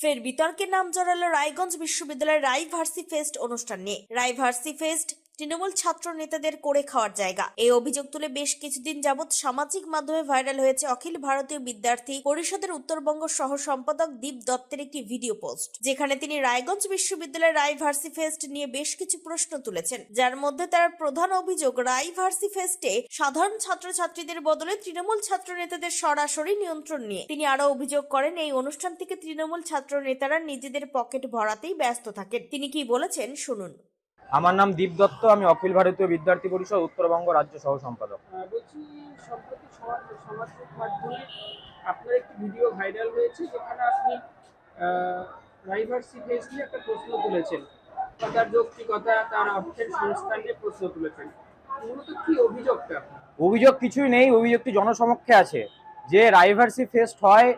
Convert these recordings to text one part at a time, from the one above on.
ফের বিতর্কে নাম জড়ালো রায়গঞ্জ বিশ্ববিদ্যালয়ের রাইভার্সি ফেস্ট অনুষ্ঠান নিয়ে। রাইভার্সি ফেস্ট তৃণমূল ছাত্র নেতাদের করে খাওয়ার জায়গা। এই অভিযোগ তুলে বেশ কিছুদিন যাবৎ সামাজিক মাধ্যমে ভাইরাল হয়েছে অখিল ভারতীয় বিদ্যার্থী পরিষদের উত্তরবঙ্গ সহ সম্পাদক দীপ দত্তের একটি ভিডিও পোস্ট, যেখানে তিনি রায়গঞ্জ বিশ্ববিদ্যালয়ের রাইভার্সি ফেস্ট নিয়ে বেশ কিছু প্রশ্ন তুলেছেন। যার মধ্যে তার প্রধান অভিযোগ রাইভার্সি ফেস্টে সাধারণ ছাত্রছাত্রীদের বদলে তৃণমূল ছাত্র নেতাদের সরাসরি নিয়ন্ত্রণ নিয়ে তিনি আরও অভিযোগ করেন, এই অনুষ্ঠান থেকে তৃণমূল ছাত্র নেতারা নিজেদের পকেট ভরাতেই ব্যস্ত থাকেন। তিনি কি বলেছেন, শুনুন। আমার নাম দীপ দত্ত আমি অখিল ভারতীয় বিদ্যার্থী পরিষদ উত্তরবঙ্গ রাজ্য সহ সম্পাদক। আহ, বলছি সম্প্রতি সমাজ সামাজিক মাধ্যমে আপনার একটি ভিডিও ভাইরাল হয়েছে যেখানে আপনি রাইভার্সি ফেস নিয়ে একটা প্রশ্ন তুলেছেন। তার যৌক্তিকতা তার অর্থের সংস্থান নিয়ে প্রশ্ন তুলেছেন। মূলত কি অভিযোগটা? অভিযোগ কিছুই নেই অভিযোগটি জনসমক্ষে আছে? যে রাইভার্সি ফেস্ট হয়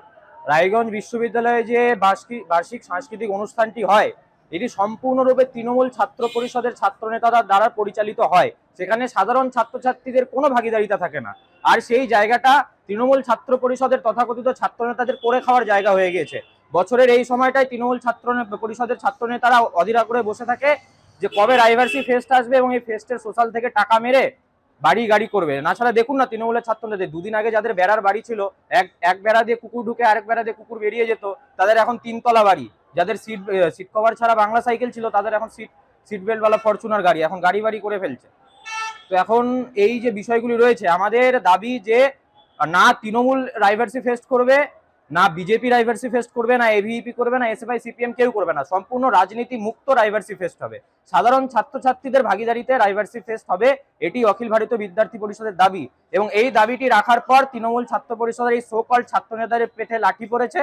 রায়গঞ্জ বিশ্ববিদ্যালয়ে যে বার্ষিক বার্ষিক সাংস্কৃতিক অনুষ্ঠানটি হয় এটি সম্পূর্ণরূপে তৃণমূল ছাত্র পরিষদের ছাত্র নেতারা দ্বারা পরিচালিত হয়। সেখানে সাধারণ ছাত্রছাত্রীদের কোনো ভাগিদারিতা থাকে না। আর সেই জায়গাটা তৃণমূল ছাত্র পরিষদের তথাকথিত ছাত্র নেতাদের করে খাওয়ার জায়গা হয়ে গিয়েছে। বছরের এই সময়টায় তৃণমূল ছাত্র পরিষদের ছাত্র নেতারা অধীরা করে বসে থাকে যে কবে রাইভার্সি ফেস্ট আসবে এবং এই ফেস্টের সোশ্যাল থেকে টাকা মেরে বাড়ি গাড়ি করবে। না ছাড়া দেখুন না তৃণমূলের ছাত্র নেতাদের দুদিন আগে যাদের বেড়ার বাড়ি ছিল, এক এক বেড়া দিয়ে কুকুর ঢুকে আরেক বেড়া দিয়ে কুকুর বেরিয়ে যেত, তাদের এখন তিনতলা বাড়ি। যাদের সিট সিট কভার ছাড়া বাংলা সাইকেল ছিল, তাদের এখন সিট সিট বেল্টওয়ালা ফরচুনার গাড়ি, এখন গাড়ি বাড়ি করে ফেলছে। তো এখন এই যে বিষয়গুলি রয়েছে, আমাদের দাবি যে না তৃণমূল রাইভার্সি ফেস্ট করবে, না বিজেপি রাইভার্সি ফেস্ট করবে, না এভিপি করবে, না এসএফআই সিপিএম কেউ করবে না। সম্পূর্ণ রাজনীতি মুক্ত রাইভার্সি ফেস্ট হবে। সাধারণ ছাত্রছাত্রীদের ভাগিদারিতে রাইভার্সি ফেস্ট হবে, এটি অখিল ভারতীয় বিদ্যার্থী পরিষদের দাবি। এবং এই দাবিটি রাখার পর তৃণমূল ছাত্র পরিষদের এই সোকল ছাত্র নেতাদের পেটে লাঠি পড়েছে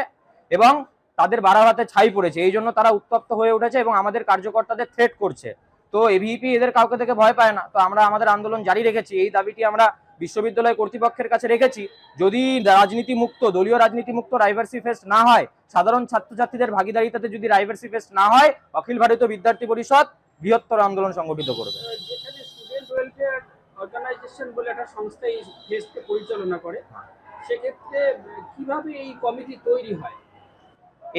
এবং তাদের বাড়াবাতে ছাই পড়েছে। এই জন্য তারা উত্তপ্ত হয়ে উঠেছে এবং আমাদের কার্যকর্তাদের থ্রেট করছে। তো এভিপি এদের কাউকে থেকে ভয় পায় না। তো আমরা আমাদের আন্দোলন জারি রেখেছি। এই দাবিটি আমরা বিশ্ববিদ্যালয় কর্তৃপক্ষের কাছে রেখেছি। যদি রাজনীতি মুক্ত দলীয় রাজনীতি মুক্ত রাইভার্সি ফেস্ট না হয়, সাধারণ ছাত্রছাত্রীদের ভাগিদারিতাতে যদি রাইভার্সি ফেস্ট না হয়, অখিল ভারতীয় বিদ্যার্থী পরিষদ বৃহত্তর আন্দোলন সংগঠিত করবে। সেক্ষেত্রে কীভাবে এই কমিটি তৈরি হয়?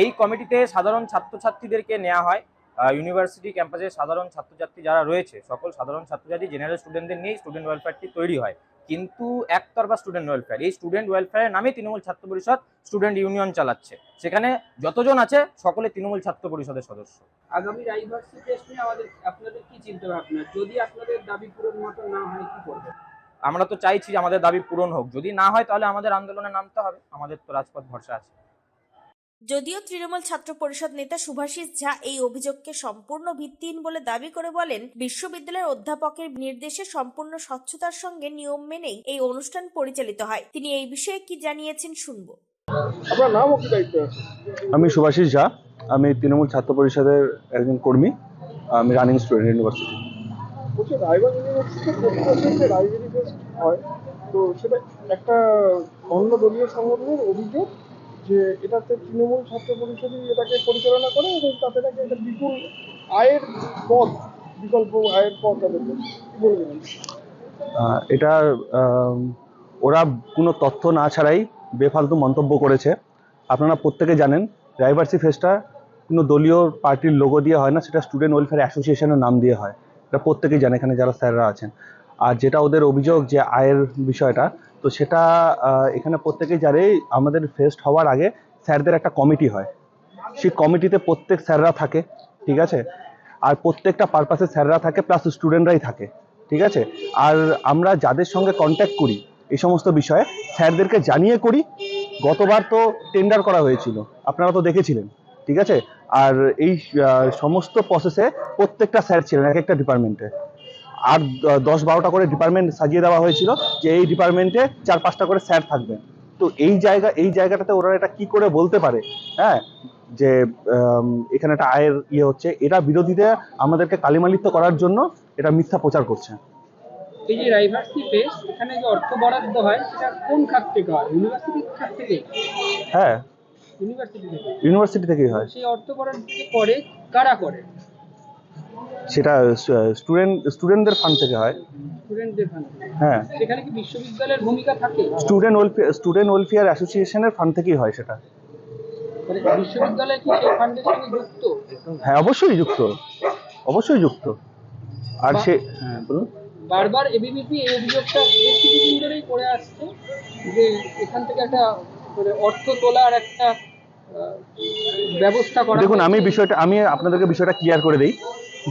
এই কমিটিতে সাধারণ ছাত্রছাত্রীদেরকে নেওয়া হয়। ইউনিভার্সিটি ক্যাম্পাসে সাধারণ ছাত্রছাত্রী যারা রয়েছে সকল সাধারণ ছাত্রছাত্রী জেনারেল স্টুডেন্টদের নিয়েই স্টুডেন্ট ওয়েলফেয়ারটি তৈরি হয়। কিন্তু একতরফা স্টুডেন্ট ওয়েলফেয়ার এই স্টুডেন্ট ওয়েলফেয়ারের নামে তৃণমূল ছাত্র পরিষদ স্টুডেন্ট ইউনিয়ন চালাচ্ছে। সেখানে যতজন আছে সকলে তৃণমূল ছাত্র পরিষদের সদস্য। আগামী রাইভার্সি টেস্ট নিয়ে আমাদের আপনাদের কি চিন্তা ভাবনা যদি আপনাদের দাবি পূরণ মতো না হয় কি করবেন? আমরা তো চাইছি যে আমাদের দাবি পূরণ হোক। যদি না হয় তাহলে আমাদের আন্দোলনে নামতে হবে। আমাদের তো রাজপথ ভরসা আছে। যদিও তৃণমূল ছাত্র পরিষদ নেতা সুভাষিস ঝা এই অভিযোগকে সম্পূর্ণ ভিত্তিহীন বলে দাবি করে বলেন বিশ্ববিদ্যালয়ের অধ্যাপকের নির্দেশে সম্পূর্ণ স্বচ্ছতার সঙ্গে নিয়ম মেনেই এই অনুষ্ঠান পরিচালিত হয়। তিনি এই বিষয়ে কি জানিয়েছেন শুনব। আমি সুভাষিস ঝা আমি তৃণমূল ছাত্র পরিষদের একজন কর্মী আমি রানিং স্টুডেন্ট ইউনিভার্সিটি হয় তো সেটা একটা অন্য দলীয় সংগঠনের অভিযোগ যে এটাতে তৃণমূল ছাত্র পরিষদই এটাকে পরিচালনা করে এবং তাতে নাকি একটা বিপুল আয়ের পথ, বিকল্প আয়ের পথ বলবেন? এটা ওরা কোনো তথ্য না ছাড়াই বেফালতু মন্তব্য করেছে। আপনারা প্রত্যেকে জানেন ড্রাইভার্সি ফেস্টটা কোনো দলীয় পার্টির লোগো দিয়ে হয় না, সেটা স্টুডেন্ট ওয়েলফেয়ার অ্যাসোসিয়েশনের নাম দিয়ে হয়। এটা প্রত্যেকেই জানে, এখানে যারা স্যাররা আছেন। আর যেটা ওদের অভিযোগ যে আয়ের বিষয়টা তো সেটা এখানে প্রত্যেকেই জানে, আমাদের ফেস্ট হওয়ার আগে স্যারদের একটা কমিটি হয়। সেই কমিটিতে প্রত্যেক স্যাররা থাকে, ঠিক আছে? আর প্রত্যেকটা পারপাসে স্যাররা থাকে প্লাস স্টুডেন্টরাই থাকে, ঠিক আছে? আর আমরা যাদের সঙ্গে কন্ট্যাক্ট করি, এই সমস্ত বিষয়ে স্যারদেরকে জানিয়ে করি, গতবার তো টেন্ডার করা হয়েছিল, আপনারা তো দেখেছিলেন, ঠিক আছে? আর এই সমস্ত প্রসেসে প্রত্যেকটা স্যার ছিলেন, এক একটা ডিপার্টমেন্টে আর দশ বারোটা করে ডিপার্টমেন্ট সাজিয়ে দেওয়া হয়েছিল যে এই ডিপার্টমেন্টে চার পাঁচটা করে স্যার থাকবেন তো এই জায়গা এই জায়গাটাতে ওরা এটা কি করে বলতে পারে? হ্যাঁ? যে এখানে একটা আয়ের ইয়ে হচ্ছে এটা বিরোধীরা আমাদেরকে কালিমালিপ্ত করার জন্য এটা মিথ্যা প্রচার করছে। এই যে রাইভার্সি টেস্ট এখানে যে অর্থ বরাদ্দ হয় সেটা কোন খাত থেকে হয়? ইউনিভার্সিটির খাত থেকে? হ্যাঁ। ইউনিভার্সিটি থেকে? ইউনিভার্সিটি থেকেই হয়। সেই অর্থ বরাদ্দ করে কারা করে? সেটা স্টুডেন্ট স্টুডেন্টদের ফান্ড থেকে হয়। স্টুডেন্টদের হ্যাঁ। সেখানে কি বিশ্ববিদ্যালয়ের ভূমিকা থাকে? স্টুডেন্ট ওয়েলফেয়ার স্টুডেন্ট ওয়েলফেয়ার অ্যাসোসিয়েশনের ফান্ড থেকেই হয় সেটা। মানে বিশ্ববিদ্যালয় কি সেই ফান্ডের সঙ্গে যুক্ত? হ্যাঁ অবশ্যই যুক্ত। অবশ্যই যুক্ত। আর সে হ্যাঁ বলুন। বারবার এবিভিপি এই অভিযোগটা বেশ কিছুদিন ধরেই করে আসছে যে এখান থেকে একটা মানে অর্থ তোলার একটা ব্যবস্থা করা দেখুন আমি বিষয়টা আমি আপনাদেরকে বিষয়টা ক্লিয়ার করে দিই।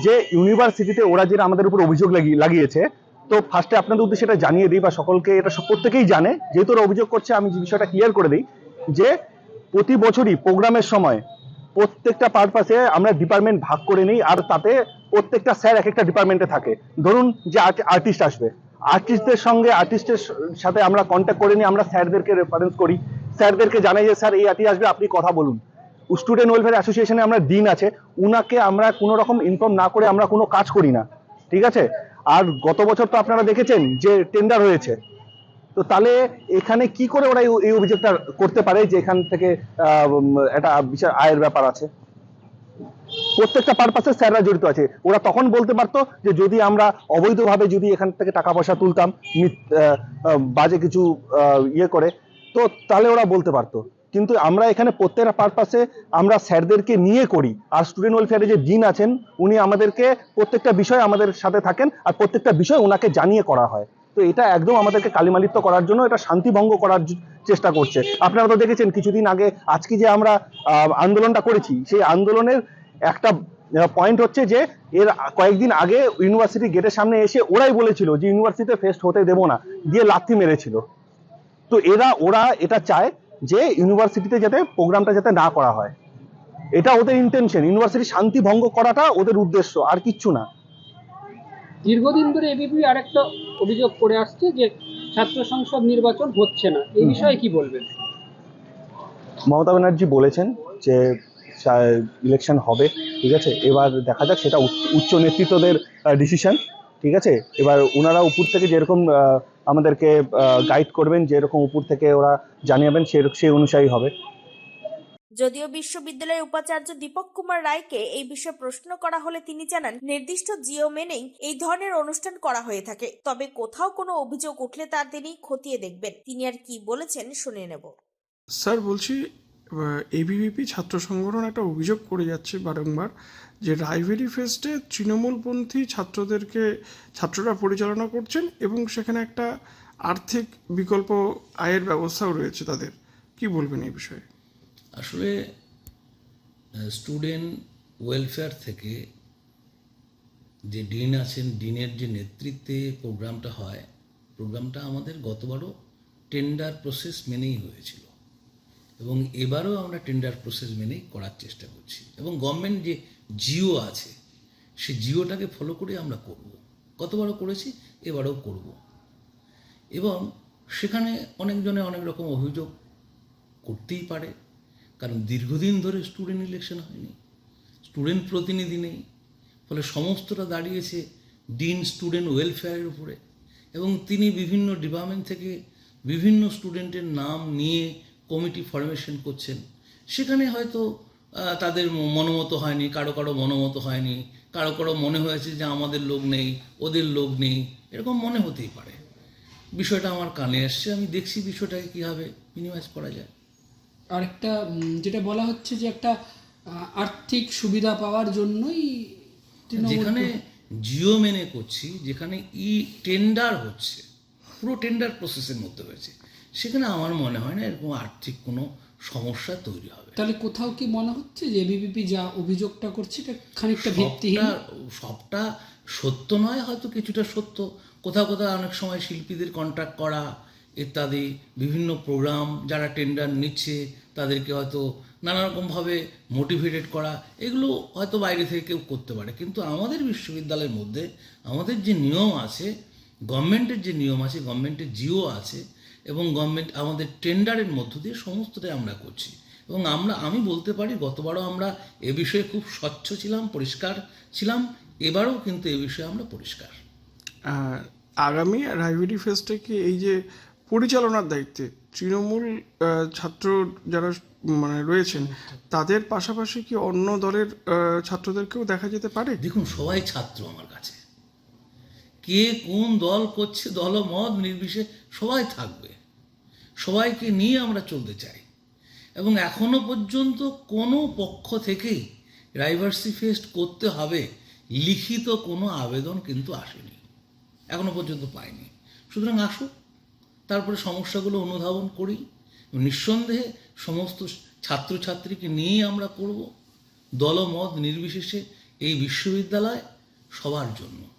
যে ইউনিভার্সিটিতে ওরা যেটা আমাদের উপর অভিযোগ লাগিয়েছে, তো ফার্স্টে আপনাদের উদ্দেশ্যে এটা জানিয়ে দিই বা সকলকে এটা সব- প্রত্যেকেই জানে। যেহেতু ওরা অভিযোগ করছে, আমি বিষয়টা ক্লিয়ার করে দিই যে প্রতি বছরই প্রোগ্রামের সময় প্রত্যেকটা পারপাসে আমরা ডিপার্টমেন্ট ভাগ করে নিই, আর তাতে প্রত্যেকটা স্যার এক একটা ডিপার্টমেন্টে থাকে। ধরুন যে আর্টিস্ট আসবে। আর্টিস্টদের সঙ্গে আর্টিস্টের সাথে আমরা কন্ট্যাক্ট করে নিই, আমরা স্যারদেরকে রেফারেন্স করি। স্যারদেরকে জানাই যে, স্যার, এই আর্টিস্ট আসবে, আপনি কথা বলুন। স্টুডেন্ট ওয়েলফেয়ার অ্যাসোসিয়েশনে আমরা দিন আছে, উনাকে আমরা কোনো রকম ইনফর্ম না করে আমরা কোনো কাজ করি না, ঠিক আছে? আর গত বছর তো আপনারা দেখেছেন যে টেন্ডার হয়েছে। তো তাহলে এখানে কি করে ওরা এই- অভিযোগটা করতে পারে যে এখান থেকে একটা বিশাল আয়ের ব্যাপার আছে? প্রত্যেকটা পারপাসে স্যাররা জড়িত আছে। ওরা তখন বলতে পারতো যে যদি আমরা অবৈধভাবে যদি এখান থেকে টাকা পয়সা তুলতাম বাজে কিছু ইয়ে করে, তো তাহলে ওরা বলতে পারতো। কিন্তু আমরা এখানে প্রত্যেকটা পারপাসে আমরা স্যারদেরকে নিয়ে করি। আর স্টুডেন্ট ওয়েলফেয়ারে যে ডিন আছেন, উনি আমাদেরকে প্রত্যেকটা বিষয় আমাদের সাথে থাকেন আর প্রত্যেকটা বিষয় ওনাকে জানিয়ে করা হয়। তো এটা একদম আমাদেরকে কালিমালিত্য করার জন্য, এটা শান্তিভঙ্গ করার চেষ্টা করছে। আপনারা তো দেখেছেন কিছুদিন আগে, আজকে যে আমরা আন্দোলনটা করেছি, সেই আন্দোলনের একটা পয়েন্ট হচ্ছে যে, এর কয়েকদিন আগে ইউনিভার্সিটি গেটের সামনে এসে ওরাই বলেছিল যে ইউনিভার্সিটিতে ফেস্ট হতে দেবো না। দিয়ে লাথি মেরেছিল। তো এরা, ওরা এটা চায় যে ইউনিভার্সিটিতে যাতে প্রোগ্রামটা যাতে না করা হয়। এটা ওদের ইন্টেনশন ইউনিভার্সিটি শান্তি ভঙ্গ করাটা ওদের উদ্দেশ্য আর কিচ্ছু না। দীর্ঘদিন ধরে এবিপি আরেকটা অভিযোগ করে আসছে যে ছাত্র সংসদ নির্বাচন হচ্ছে না। এই বিষয়ে কি বলবেন? মমতা ব্যানার্জি বলেছেন যে ইলেকশন হবে ঠিক আছে? এবার দেখা যাক সেটা উচ্চ- উচ্চ নেতৃত্বদের ডিসিশন ঠিক আছে? এবার ওনারা উপর থেকে যেরকম আহ, আমাদেরকে গাইড করবেন যেরকম উপর থেকে ওরা জানিয়েবেন সে সেই অনুযায়ী হবে। যদিও বিশ্ববিদ্যালয়ের উপাচার্য দীপক কুমার রায়কে এই বিষয়ে প্রশ্ন করা হলে তিনি জানান নির্দিষ্ট জিও মেনেই এই ধরনের অনুষ্ঠান করা হয়ে থাকে। তবে কোথাও কোনো অভিযোগ উঠলে তা তিনি খতিয়ে দেখবেন। তিনি আর কি বলেছেন শুনে নেব। স্যার বলছি এবিভিপি ছাত্র সংগঠন একটা অভিযোগ করে যাচ্ছে বারংবার যে রাইভেরি ফেস্টে তৃণমূলপন্থী ছাত্রদেরকে, ছাত্ররা পরিচালনা করছেন এবং সেখানে একটা আর্থিক বিকল্প আয়ের ব্যবস্থাও রয়েছে তাদের। কি বলবেন এই বিষয়ে? আসলে স্টুডেন্ট ওয়েলফেয়ার থেকে যে ডিন আছেন, ডিনের যে নেতৃত্বে প্রোগ্রামটা হয় প্রোগ্রামটা আমাদের গতবারও টেন্ডার প্রসেস মেনেই হয়েছিল। এবং এবারও আমরা টেন্ডার প্রসেস মেনেই করার চেষ্টা করছি। এবং গভর্নমেন্ট যে জিও আছে, সে জিওটাকে ফলো করে আমরা করব। কতবারও করেছি, এবারও করব। এবং সেখানে অনেকজনে অনেক রকম অভিযোগ করতেই পারে, কারণ দীর্ঘদিন ধরে স্টুডেন্ট ইলেকশন হয়নি স্টুডেন্ট প্রতিনিধি নেই, ফলে সমস্তটা দাঁড়িয়েছে ডিন স্টুডেন্ট ওয়েলফেয়ারের উপরে। এবং তিনি বিভিন্ন ডিপার্টমেন্ট থেকে বিভিন্ন স্টুডেন্টের নাম নিয়ে কমিটি ফরমেশন করছেন। সেখানে হয়তো তাদের মনোমতো হয়নি কারও কারও মনোমতো হয়নি কারও কারও মনে হয়েছে যে আমাদের লোক নেই ওদের লোক নেই এরকম মনে হতেই পারে। বিষয়টা আমার কানে আসছে আমি দেখছি বিষয়টাকে কীভাবে মিনিমাইজ করা যায়। আরেকটা যেটা বলা হচ্ছে যে একটা আর্থিক সুবিধা পাওয়ার জন্যই যেখানে জিও মেনে করছি যেখানে ই টেন্ডার হচ্ছে পুরো টেন্ডার প্রসেসের মধ্যে হয়েছে সেখানে আমার মনে হয় না এরকম আর্থিক কোনো সমস্যা তৈরি হবে। তাহলে কোথাও কি মনে হচ্ছে যে এবিভিপি যা অভিযোগটা করছে এটা খানিকটা ভিত্তিহীন? সবটা সবটা সত্য নয় হয়তো কিছুটা সত্য। কোথাও কোথাও অনেক সময় শিল্পীদের কন্ট্রাক্ট করা ইত্যাদি বিভিন্ন প্রোগ্রাম যারা টেন্ডার নিচ্ছে তাদেরকে হয়তো নানা রকমভাবে মোটিভেটেড করা এগুলো হয়তো বাইরে থেকে কেউ করতে পারে। কিন্তু আমাদের বিশ্ববিদ্যালয়ের মধ্যে আমাদের যে নিয়ম আছে গভর্নমেন্টের যে নিয়ম আছে গভর্নমেন্টের জিও আছে এবং গভর্নমেন্ট আমাদের টেন্ডারের মধ্য দিয়ে সমস্তটাই আমরা করছি। এবং আমরা আমি বলতে পারি গতবারও আমরা এ বিষয়ে খুব স্বচ্ছ ছিলাম পরিষ্কার ছিলাম এবারও কিন্তু এ বিষয়ে আমরা পরিষ্কার। আগামী রাইভেরি ফেস্টে কি এই যে পরিচালনার দায়িত্বে তৃণমূল ছাত্র যারা মানে রয়েছেন তাদের পাশাপাশি কি অন্য দলের ছাত্রদেরকেও দেখা যেতে পারে? দেখুন সবাই ছাত্র আমার কাছে। কে কোন দল করছে, দল মত নির্বিশেষ সবাই থাকবে। সবাইকে নিয়ে আমরা চলতে চাই। এবং এখনও পর্যন্ত কোনো পক্ষ থেকেই রাইভার্সি ফেস্ট করতে হবে, লিখিত কোনো আবেদন কিন্তু আসেনি। এখনও পর্যন্ত পাইনি। সুতরাং আসুক, তারপরে সমস্যাগুলো অনুধাবন করি। নিঃসন্দেহে সমস্ত ছাত্রছাত্রীকে নিয়েই আমরা করব। দলমত নির্বিশেষে এই বিশ্ববিদ্যালয় সবার জন্য।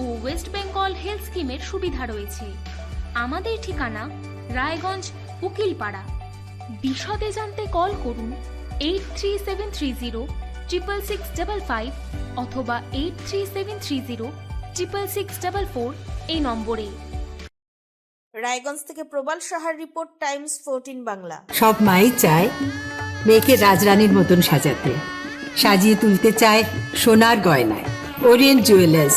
ও ওয়েস্ট বেঙ্গল হেলথ স্কিমের সুবিধা রয়েছে। আমাদের ঠিকানা রায়গঞ্জ উকিলপাড়া। বিশদে জানতে কল করুন eight three seven three zero triple six double five অথবা eight three seven three zero triple six double four এই নম্বরে। রায়গঞ্জ থেকে প্রবাল সাহার রিপোর্ট টাইমস ফোরটিন বাংলা। সব মাই চায় মেয়েকে রাজরানীর মতন সাজাতে। সাজিয়ে তুলতে চায় সোনার গয়নায়। Orient jewellers